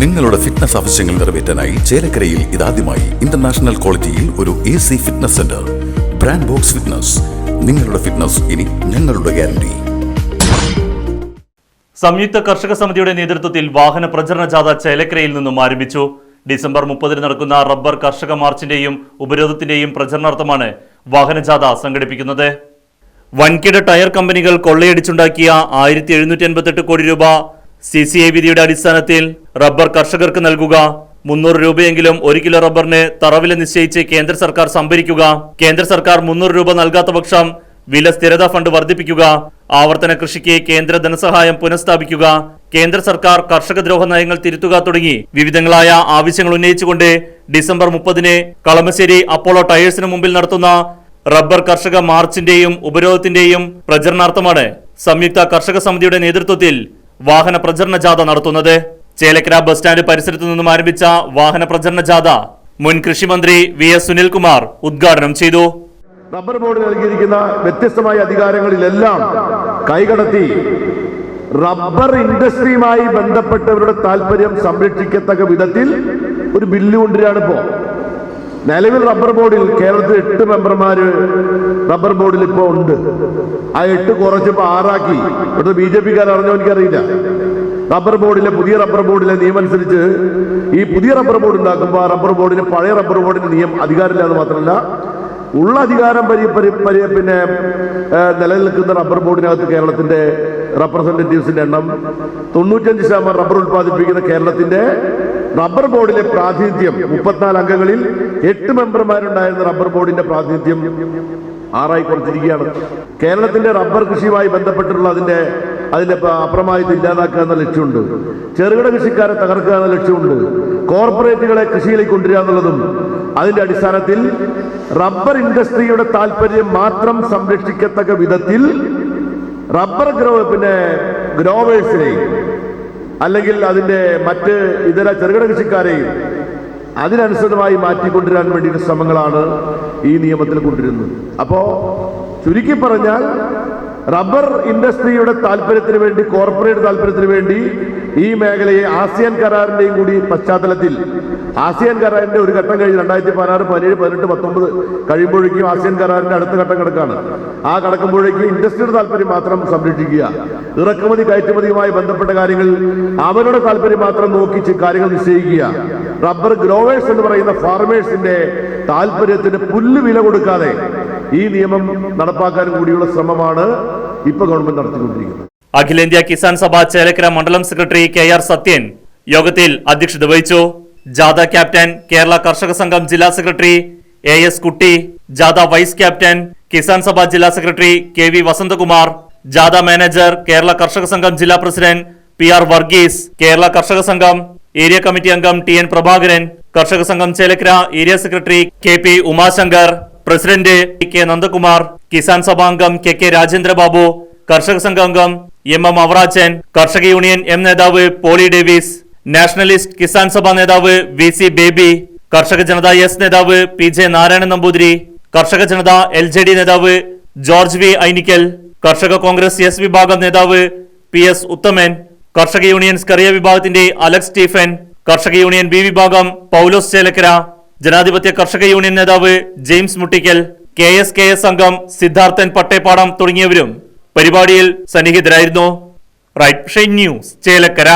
നിങ്ങളുടെ ഫിറ്റ്നസ് ആവശ്യങ്ങൾ നിറവേറ്റാനായി ചേലക്കരയിൽ ഇതാദ്യമായി ഇന്റർനാഷണൽ ക്വാളിറ്റിയിൽ ഒരു A C fitness center brand box fitness നിങ്ങളുടെ ഫിറ്റ്നസ് ഇനി ഞങ്ങളുടെ ഗ്യാരണ്ടി സംയുക്ത കർഷക സമിതിയുടെ നേതൃത്വത്തിൽ വാഹന പ്രചരണ ജാഥ ചേലക്കരയിൽ നിന്നും ആരംഭിച്ചു. ഡിസംബർ മുപ്പതിന് നടക്കുന്ന റബ്ബർ കർഷക മാർച്ചിന്റെയും ഉപരോധത്തിന്റെയും പ്രചരണാർത്ഥമാണ് വാഹനജാഥ സംഘടിപ്പിക്കുന്നത്. വൻകിട ടയർ കമ്പനികൾ കൊള്ളയടിച്ചുണ്ടാക്കിയ ആയിരത്തി എഴുന്നൂറ്റി എൺപത്തെട്ട് കോടി രൂപ സി സി ഐ വിധിയുടെ അടിസ്ഥാനത്തിൽ റബ്ബർ കർഷകർക്ക് നൽകുക. മുന്നൂറ് രൂപയെങ്കിലും ഒരു കിലോ റബ്ബറിന് തറവില നിശ്ചയിച്ച് കേന്ദ്ര സർക്കാർ സംഭരിക്കുക. കേന്ദ്ര സർക്കാർ മുന്നൂറ് രൂപ നൽകാത്ത പക്ഷം വില സ്ഥിരതാ ഫണ്ട് വർദ്ധിപ്പിക്കുക. ആവർത്തന കൃഷിക്ക് കേന്ദ്ര ധനസഹായം പുനഃസ്ഥാപിക്കുക. കേന്ദ്ര സർക്കാർ കർഷക ദ്രോഹ നയങ്ങൾ തിരുത്തുക തുടങ്ങി. വിവിധങ്ങളായ ആവശ്യങ്ങൾ ഉന്നയിച്ചുകൊണ്ട് ഡിസംബർ മുപ്പതിന് കളമശ്ശേരി അപ്പോളോ ടയേഴ്സിന് മുമ്പിൽ നടത്തുന്ന റബ്ബർ കർഷക മാർച്ചിന്റെയും ഉപരോധത്തിന്റെയും പ്രചരണാർത്ഥമാണ് സംയുക്ത കർഷക സമിതിയുടെ നേതൃത്വത്തിൽ വാഹന പ്രചരണ ജാഥ നടത്തുന്നത്. ചേലക്കര ബസ് സ്റ്റാൻഡ് പരിസരത്തു നിന്നും ആരംഭിച്ച വാഹന പ്രചരണ ജാഥ മുൻ കൃഷിമന്ത്രി വി എസ് സുനിൽകുമാർ ഉദ്ഘാടനം ചെയ്തു. റബ്ബർ ബോർഡ് നൽകിയിരിക്കുന്ന വ്യത്യസ്തമായ അധികാരങ്ങളിലെല്ലാം കൈകടത്തി റബ്ബർ ഇൻഡസ്ട്രിയുമായി ബന്ധപ്പെട്ടവരുടെ താല്പര്യം സംരക്ഷിക്കത്തക്ക വിധത്തിൽ ഒരു ബില്ല് കൊണ്ടുവരികയാണ് നിലവിൽ റബ്ബർ ബോർഡിൽ കേരളത്തിൽ എട്ട് മെമ്പർമാർ റബ്ബർ ബോർഡിൽ ഇപ്പോൾ ഉണ്ട്. ആ എട്ട് കുറച്ചിപ്പോ ആറാക്കി. ഇവിടുത്തെ ബി ജെ പിക്കാർ അറിഞ്ഞോ എനിക്കറിയില്ല. റബ്ബർ ബോർഡിലെ പുതിയ റബ്ബർ ബോർഡിലെ നിയമം അനുസരിച്ച് ഈ പുതിയ റബ്ബർ ബോർഡ് ഉണ്ടാക്കുമ്പോൾ റബ്ബർ ബോർഡിന് പഴയ റബ്ബർ ബോർഡിന്റെ നിയമം അധികാരമില്ലാതെ മാത്രമല്ല ഉള്ള അധികാരം പരി പരി പിന്നെ നിലനിൽക്കുന്ന റബ്ബർ ബോർഡിനകത്ത് കേരളത്തിന്റെ റെപ്രസെന്റേറ്റീവ്സിന്റെ എണ്ണം തൊണ്ണൂറ്റഞ്ച് ശതമാനം റബ്ബർ ഉൽപ്പാദിപ്പിക്കുന്ന കേരളത്തിന്റെ റബ്ബർ ബോർഡിലെ പ്രാതിനിധ്യം മുപ്പത്തിനാല് അംഗങ്ങളിൽ എട്ട് മെമ്പർമാരുണ്ടായിരുന്ന റബ്ബർ ബോർഡിന്റെ പ്രാതിനിധ്യം ആറായി കുറച്ചിരിക്കുകയാണ്. കേരളത്തിന്റെ റബ്ബർ കൃഷിയുമായി ബന്ധപ്പെട്ടുള്ള അതിന്റെ അതിന്റെ അപ്രമായത് ഇല്ലാതാക്കുക എന്ന ലക്ഷ്യമുണ്ട്. ചെറുകിട കൃഷിക്കാരെ തകർക്കുക എന്ന ലക്ഷ്യമുണ്ട്. കോർപ്പറേറ്റുകളെ കൃഷിയിലേക്ക് കൊണ്ടുവരിക എന്നുള്ളതും അതിന്റെ അടിസ്ഥാനത്തിൽ റബ്ബർ ഇൻഡസ്ട്രിയുടെ താല്പര്യം മാത്രം സംരക്ഷിക്കത്തക്ക വിധത്തിൽ റബ്ബർ ഗ്രോ പിന്നെ ഗ്രോവേഴ്സിനെയും അല്ലെങ്കിൽ അതിന്റെ മറ്റ് ഇതര ചെറുകിട കൃഷിക്കാരെയും അതിനനുസൃതമായി മാറ്റിക്കൊണ്ടുവരാൻ വേണ്ടിയിട്ട് ശ്രമങ്ങളാണ് ഈ നിയമത്തിൽ കൊണ്ടിരുന്നത് അപ്പോൾ ചുരുക്കി പറഞ്ഞാൽ റബ്ബർ ഇൻഡസ്ട്രിയുടെ താല്പര്യത്തിന് വേണ്ടി കോർപ്പറേറ്റ് താല്പര്യത്തിന് വേണ്ടി ഈ മേഖലയെ ആസിയാൻ കരാറിന്റെയും കൂടി പശ്ചാത്തലത്തിൽ ആസിയാൻ കരാറിന്റെ ഒരു ഘട്ടം കഴിഞ്ഞ് രണ്ടായിരത്തി പതിനാറ് പതിനേഴ് പതിനെട്ട് പത്തൊമ്പത് കഴിയുമ്പോഴേക്കും ആസിയാൻ കരാറിന്റെ അടുത്ത ഘട്ടം കിടക്കാണ്. ആ കടക്കുമ്പോഴേക്കും ഇൻഡസ്ട്രിയുടെ താല്പര്യം മാത്രം സംരക്ഷിക്കുക. ഇറക്കുമതി കയറ്റുമതിയുമായി ബന്ധപ്പെട്ട കാര്യങ്ങൾ അവരുടെ താല്പര്യം മാത്രം നോക്കി കാര്യങ്ങൾ നിശ്ചയിക്കുക. റബ്ബർ ഗ്രോവേഴ്സ് എന്ന് പറയുന്ന ഫാർമേഴ്സിന്റെ താല്പര്യത്തിന് പുല്ല് വില കൊടുക്കാതെ ഈ നിയമം നടപ്പാക്കാൻ കൂടിയുള്ള ശ്രമമാണ് ഇപ്പൊ ഗവൺമെന്റ് നടത്തിക്കൊണ്ടിരിക്കുന്നത്. അഖിലേന്ത്യാ കിസാൻ സഭ ചേലക്കര മണ്ഡലം സെക്രട്ടറി കെ ആർ സത്യൻ യോഗത്തിൽ അധ്യക്ഷത വഹിച്ചു. ജാഥ ക്യാപ്റ്റൻ കേരള കർഷക സംഘം ജില്ലാ സെക്രട്ടറി എ എസ് കുട്ടി ജാഥ വൈസ് ക്യാപ്റ്റൻ കിസാൻ സഭ ജില്ലാ സെക്രട്ടറി കെ വി വസന്തകുമാർ ജാഥ മാനേജർ കേരള കർഷക സംഘം ജില്ലാ president P R Varghese Kerala Karshaka Sangham area committee അംഗം T N Prabhakaran Karshaka Sangham Chelakkara area secretary K P Umashankar president K Nandakumar Kisan സഭാംഗം K K Rajendrababu കർഷക സംഘാംഗം M M Avarachan Karshaka union M നേതാവ് Poly Davis nationalist Kisan Sabha നേതാവ് V C Baby Karshaka Janata S നേതാവ് P J Narayanan Namboothiri Karshaka Janata L J D നേതാവ് George V Ainikkal Karshaka Congress S വിഭാഗം നേതാവ് P S ഉത്തമൻ കർഷക union Scaria വിഭാഗത്തിന്റെ Alex Stephen കർഷക union B വിഭാഗം പൗലോസ് ചേലക്കര ജനാധിപത്യ കർഷക യൂണിയൻ നേതാവ് James Muttikkal K S K S അംഗം സിദ്ധാർത്ഥൻ പട്ടേപ്പാടം തുടങ്ങിയവരും പരിപാടിയിൽ സന്നിഹിതരായിരുന്നു. Right news Chelakkara.